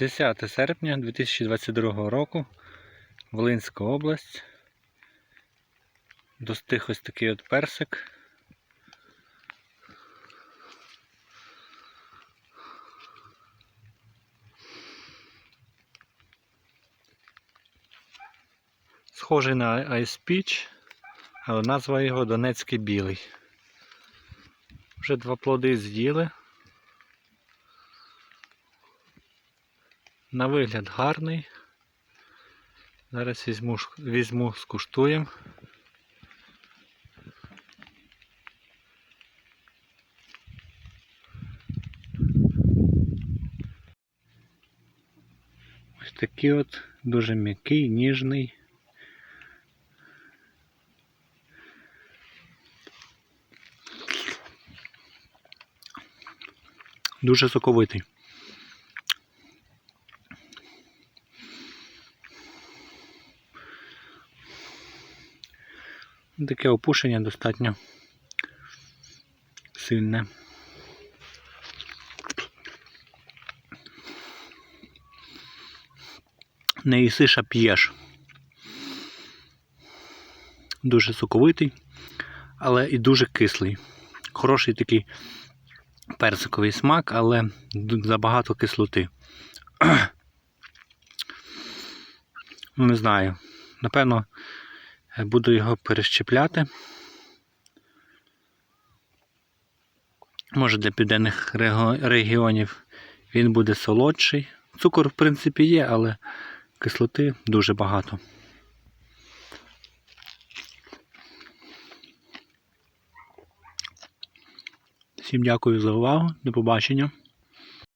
10 серпня 2022 року, Волинська область. Достиг ось такий от персик. Схожий на Ice Peach, але назва його Донецький білий. Вже два плоди з'їли. На вигляд гарний. Зараз візьму, візьму скуштуємо. Ось такий от дуже м'який, ніжний. Дуже соковитий. Таке опушення достатньо сильне. Не їсиш, а п'єш. Дуже соковитий, але і дуже кислий. Хороший такий персиковий смак, але забагато кислоти. Ну, не знаю. Напевно, буду його перещепляти. Може для південних регіонів він буде солодший. Цукор, в принципі, є, але кислоти дуже багато. Всім дякую за увагу. До побачення.